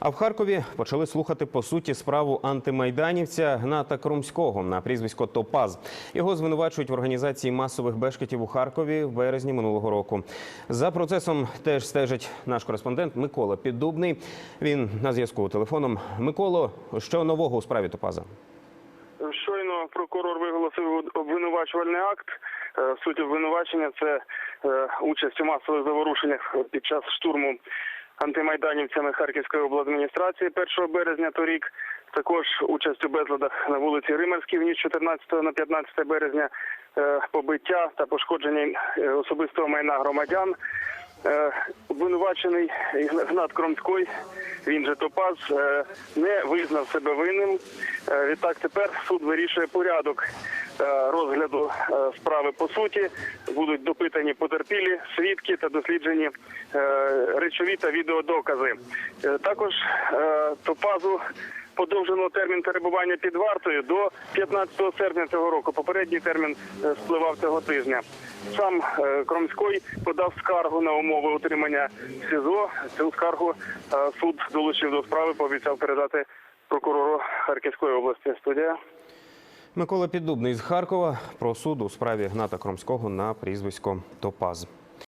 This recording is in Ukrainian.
А в Харкові почали слухати по суті справу антимайданівця Гната Крумського на прізвисько Топаз. Його звинувачують в організації масових бешкетів у Харкові в березні минулого року. За процесом теж стежить наш кореспондент Микола Піддубний. Він на зв'язку телефоном. Миколо, що нового у справі Топаза? Щойно прокурор виголосив обвинувачувальний акт. Е, Суть обвинувачення це е, участь у масових заворушеннях під час штурму антимайданівцями Харківської обладміністрації 1 березня торік. Також участь у безладах на вулиці Римарській в ніч 14 на 15 березня, е, побиття та пошкодження е, особистого майна громадян. Е, Обвинувачений Гнат Кромський, він же Топаз, не визнав себе винним. Відтак тепер суд вирішує порядок розгляду е, справи по суті. Будуть допитані потерпілі, свідки та досліджені е, речові та відеодокази. Е, Також е, Топазу подовжено термін перебування під вартою до 15 серпня цього року. Попередній термін е, спливав цього тижня. Сам е, Кромський подав скаргу на умови утримання СІЗО. Цю скаргу е, суд долучив до справи, пообіцяв передати прокурору Харківської області. Студія. Микола Піддубний з Харкова про суд у справі Гната Кромського на прізвисько Топаз.